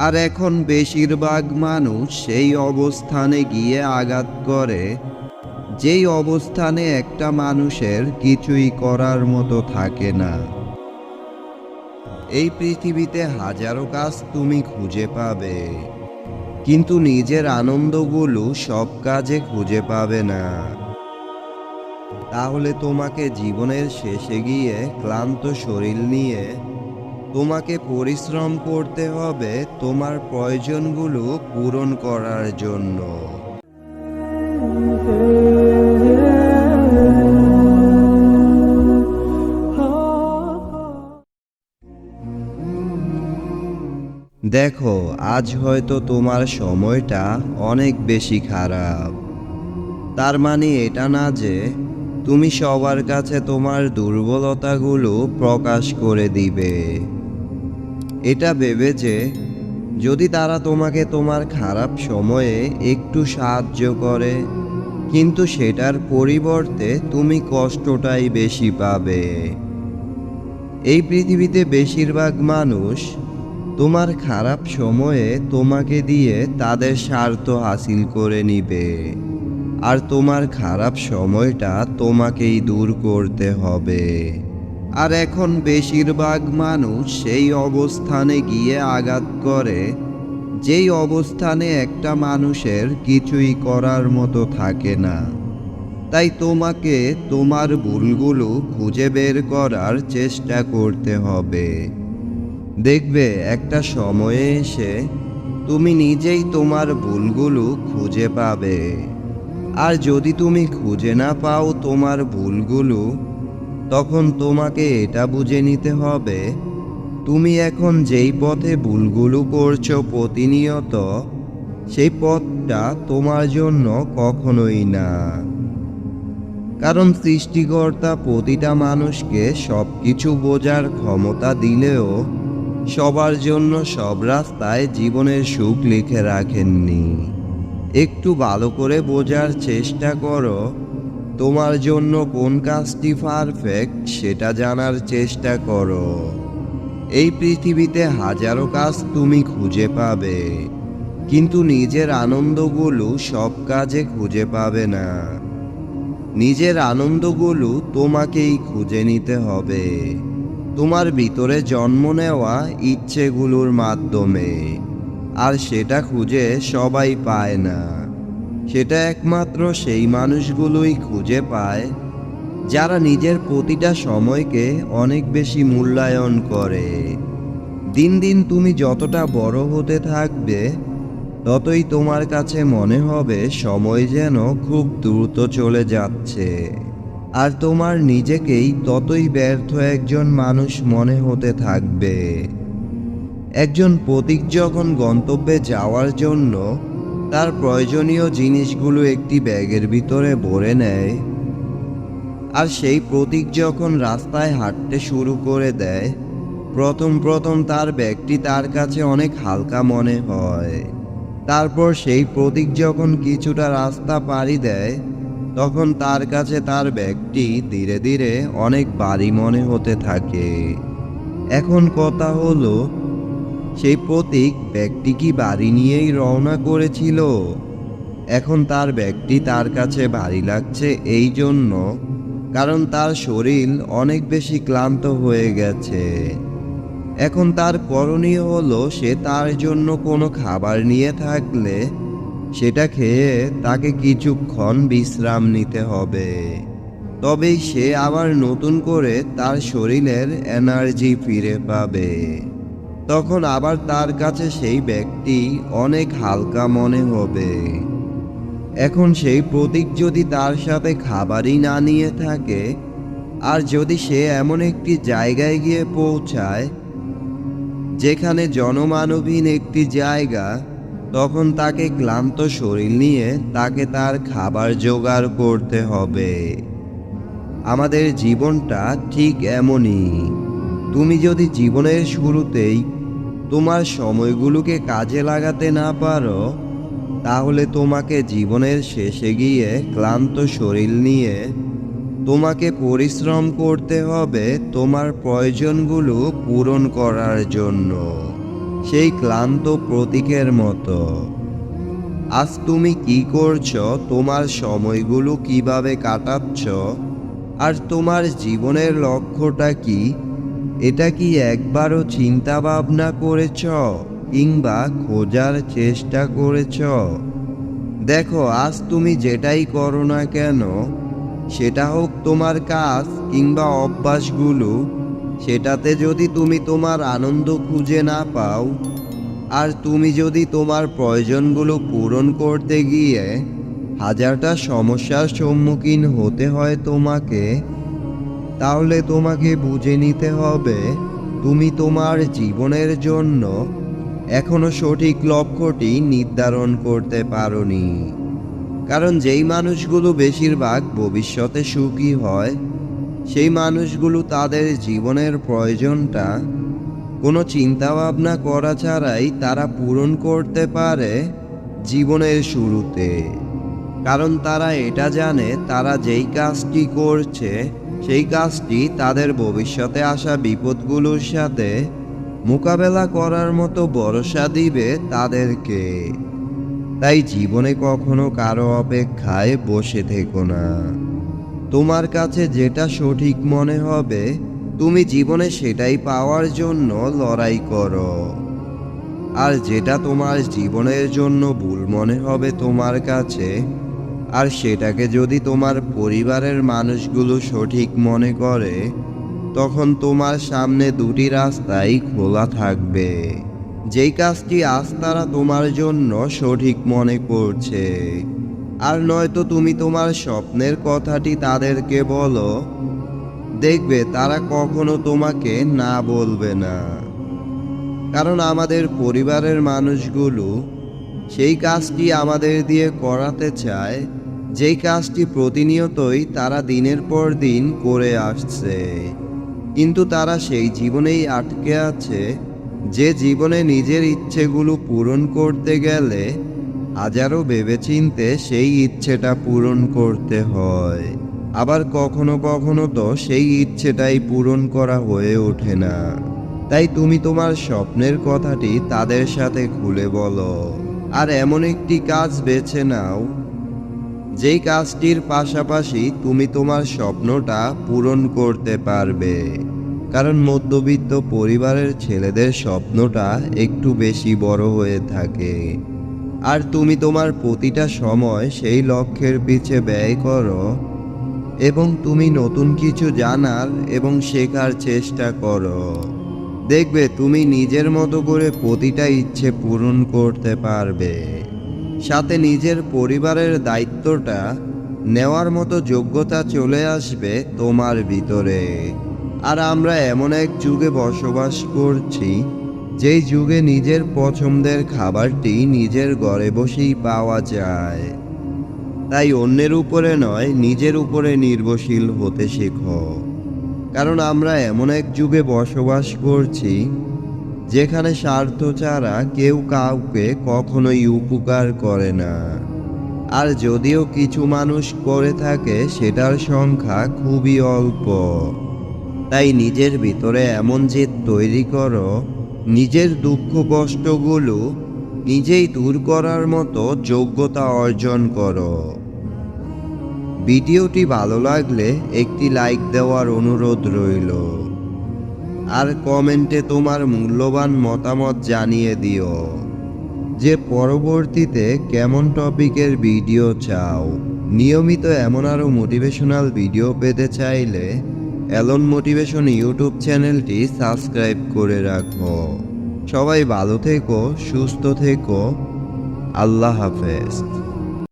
আর এখন বেশিরভাগ মানুষ সেই অবস্থানে গিয়ে আঘাত করে। যেই অবস্থানে একটা মানুষের কিছুই করার মতো থাকে না। এই পৃথিবীতে হাজারো কাজ তুমি খুঁজে পাবে। কিন্তু নিজের আনন্দগুলো সব কাজে খুঁজে পাবে না। তাহলে তোমাকে জীবনের শেষে গিয়ে ক্লান্ত শরীর নিয়ে তোমাকে পরিশ্রম করতে হবে তোমার প্রয়োজনগুলো পূরণ করার জন্য। দেখো, আজ হয়তো তোমার সময়টা অনেক বেশি খারাপ। তার মানে এটা না যে তুমি সবার কাছে তোমার দুর্বলতাগুলো প্রকাশ করে দিবে। এটা ভেবে যে যদি তারা তোমাকে তোমার খারাপ সময়ে একটু সাহায্য করে, কিন্তু সেটার পরিবর্তে তুমি কষ্টটাই বেশি পাবে। এই পৃথিবীতে বেশিরভাগ মানুষ তোমার খারাপ সময়ে তোমাকে দিয়ে তাদের স্বার্থ হাসিল করে নিবে, আর তোমার খারাপ সময়টা তোমাকেই দূর করতে হবে। আর এখন বেশিরভাগ মানুষ সেই অবস্থানে গিয়ে আঘাত করে, যেই অবস্থানে একটা মানুষের কিছুই করার মতো থাকে না। তাই তোমাকে তোমার ভুলগুলো খুঁজে বের করার চেষ্টা করতে হবে। দেখবে একটা সময়ে এসে তুমি নিজেই তোমার ভুলগুলো খুঁজে পাবে। আর যদি তুমি খুঁজে না পাও তোমার ভুলগুলো তখন তোমাকে এটা বুঝে নিতে হবে, তুমি এখন যেই পথে ভুলগুলো করছ প্রতিনিয়ত, সেই পথটা তোমার জন্য কখনোই না। কারণ সৃষ্টিকর্তা প্রতিটা মানুষকে সব কিছু বোঝার ক্ষমতা দিলেও সবার জন্য সব রাস্তায় জীবনের সুখ লিখে রাখেননি। একটু ভালো করে বোঝার চেষ্টা করো তোমার জন্য কোন কাজটি পারফেক্ট সেটা জানার চেষ্টা করো। এই পৃথিবীতে হাজারো কাজ তুমি খুঁজে পাবে, কিন্তু নিজের আনন্দগুলো সব কাজে খুঁজে পাবে না। নিজের আনন্দগুলো তোমাকেই খুঁজে নিতে হবে। তোমার ভিতরে জন্ম নেওয়া ইচ্ছেগুলোর মাধ্যমে, আর সেটা খুঁজে সবাই পায় না। সেটা একমাত্র সেই মানুষগুলোই খুঁজে পায়, যারা নিজের প্রতিটা সময়কে অনেক বেশি মূল্যায়ন করে। দিন দিন তুমি যতটা বড় হতে থাকবে, ততই তোমার কাছে মনে হবে সময় যেন খুব দ্রুত চলে যাচ্ছে। আর তোমার নিজেকেই ততই ব্যর্থ একজন মানুষ মনে হতে থাকবে। একজন প্রতীক যখন গন্তব্যে যাওয়ার জন্য তার প্রয়োজনীয় জিনিসগুলো একটি ব্যাগের ভিতরে ভরে নেয় আর সেই প্রতীক যখন রাস্তায় হাঁটতে শুরু করে দেয়, প্রথম প্রথম তার ব্যাগটি তার কাছে অনেক হালকা মনে হয়। তারপর সেই প্রতীক যখন কিছুটা রাস্তা পাড়ি দেয়, তখন তার কাছে তার ব্যাগটি ধীরে ধীরে অনেক বাড়ি মনে হতে থাকে। এখন কথা হলো সেই প্রতীক ব্যাগটি কি বাড়ি নিয়েই রওনা করেছিল? এখন তার ব্যাগটি তার কাছে ভারী লাগছে এই জন্য, কারণ তার শরীর অনেক বেশি ক্লান্ত হয়ে গেছে। এখন তার করণীয় হলো সে তার জন্য কোনো খাবার নিয়ে থাকলে সেটা খেয়ে তাকে কিছুক্ষণ বিশ্রাম নিতে হবে। তবেই সে আবার নতুন করে তার শরীরের এনার্জি ফিরে পাবে। তখন আবার তার কাছে সেই ব্যক্তি অনেক হালকা মনে হবে। এখন সেই প্রতীক যদি তার সাথে খাবারই না নিয়ে থাকে, আর যদি সে এমন একটি জায়গায় গিয়ে পৌঁছায়, যেখানে জনমানবহীন একটি জায়গা, তখন তাকে ক্লান্ত শরীর নিয়ে তাকে তার খাবার জোগাড় করতে হবে। আমাদের জীবনটা ঠিক এমনই। তুমি যদি জীবনের শুরুতেই তোমার সময়গুলোকে কাজে লাগাতে না পারো, তাহলে তোমাকে জীবনের শেষে গিয়ে ক্লান্ত শরীর নিয়ে তোমাকে পরিশ্রম করতে হবে তোমার প্রয়োজনগুলো পূরণ করার জন্য, সেই ক্লান্ত প্রতীকের মতো। আজ তুমি কি করছ? তোমার সময়গুলো কীভাবে কাটাচ্ছ? আর তোমার জীবনের লক্ষ্যটা কি? এটা কি একবারও চিন্তা ভাবনা করেছ কিংবা খোঁজার চেষ্টা করেছ? দেখো, আজ তুমি যেটাই করো না কেন, সেটা হোক তোমার কাজ কিংবা অভ্যাসগুলো, সেটাতে যদি তুমি তোমার আনন্দ খুঁজে না পাও, আর তুমি যদি তোমার প্রয়োজনগুলো পূরণ করতে গিয়ে হাজারটা সমস্যার সম্মুখীন হতে হয় তোমাকে তাহলে তোমাকে বুঝে নিতে হবে, তুমি তোমার জীবনের জন্য এখনও সঠিক লক্ষ্যটি নির্ধারণ করতে পারোনি। কারণ যেই মানুষগুলো বেশিরভাগ ভবিষ্যতে সুখী হয়, সেই মানুষগুলো তাদের জীবনের প্রয়োজনটা কোনো চিন্তাভাবনা করা ছাড়াই তারা পূরণ করতে পারে জীবনের শুরুতে। কারণ তারা এটা জানে, তারা যেই কাজটি করছে সেই কাজটি তাদের ভবিষ্যতে আসা বিপদগুলোর সাথে মোকাবেলা করার মতো ভরসা দিবে তাদেরকে। তাই জীবনে কখনো কারও অপেক্ষায় বসে থেকো না। তোমার কাছে যেটা সঠিক মনে হবে, তুমি জীবনে সেটাই পাওয়ার জন্য লড়াই করো। আর যেটা তোমার জীবনের জন্য ভুল মনে হবে তোমার কাছে আর সেটাকে যদি তোমার পরিবারের মানুষগুলো সঠিক মনে করে, তখন তোমার সামনে দুটি রাস্তাই খোলা থাকবে। যেই কাজটি আজ তারা তোমার জন্য সঠিক মনে করছে। আর নয়তো তুমি তোমার স্বপ্নের কথাটি তাদেরকে বলো, দেখবে তারা কখনো তোমাকে না বলবে না। কারণ আমাদের পরিবারের মানুষগুলো সেই কাজটি আমাদের দিয়ে করাতে চায় যেই কাজটি প্রতিনিয়তই তারা দিনের পর দিন করে আসছে, কিন্তু তারা সেই জীবনেই আটকে আছে। যে জীবনে নিজের ইচ্ছেগুলো পূরণ করতে গেলে হাজারো ভেবেচিন্তে সেই ইচ্ছেটা পূরণ করতে হয়। আবার কখনো কখনো তো সেই ইচ্ছেটাই পূরণ করা হয়ে ওঠে না। তাই তুমি তোমার স্বপ্নের কথাটি তাদের সাথে খুলে বলো। আর এমন একটি কাজ বেছে নাও যেই কাজটির পাশাপাশি তুমি তোমার স্বপ্নটা পূরণ করতে পারবে। কারণ মধ্যবিত্ত পরিবারের ছেলেদের স্বপ্নটা একটু বেশি বড় হয়ে থাকে। আর তুমি তোমার প্রতিটা সময় সেই লক্ষ্যের পিছে ব্যয় করো এবং তুমি নতুন কিছু জানার এবং শেখার চেষ্টা করো। দেখবে তুমি নিজের মতো করে প্রতিটা ইচ্ছে পূরণ করতে পারবে। সাথে নিজের পরিবারের দায়িত্বটা নেওয়ার মতো যোগ্যতা চলে আসবে তোমার ভিতরে। আর আমরা এমন এক যুগে বসবাস করছি, যেই যুগে নিজের পছন্দের খাবারটি নিজের ঘরে বসেই পাওয়া যায়। তাই অন্যের উপরে নয়, নিজের উপরে নির্ভরশীল হতে শেখো। কারণ আমরা এমন এক যুগে বসবাস করছি যেখানে স্বার্থ ছাড়া কেউ কাউকে কখনোই উপকার করে না। আর যদিও কিছু মানুষ করে থাকে, সেটার সংখ্যা খুবই অল্প। তাই নিজের ভিতরে এমন জেদ তৈরি করো, নিজের দুঃখ কষ্টগুলো নিজেই দূর করার মতো যোগ্যতা অর্জন করো। ভিডিওটি ভালো লাগলে একটি লাইক দেওয়ার অনুরোধ রইল। আর কমেন্টে তোমার মূল্যবান মতামত জানিয়ে দিও। যে পরবর্তীতে কেমন টপিকের ভিডিও চাও, নিয়মিত এমন আরও মোটিভেশনাল ভিডিও পেতে চাইলে অ্যালন মোটিভেশন ইউটিউব চ্যানেলটি সাবস্ক্রাইব করে রাখো। সবাই ভালো থেকো, সুস্থ থেকো। আল্লাহ হাফেজ।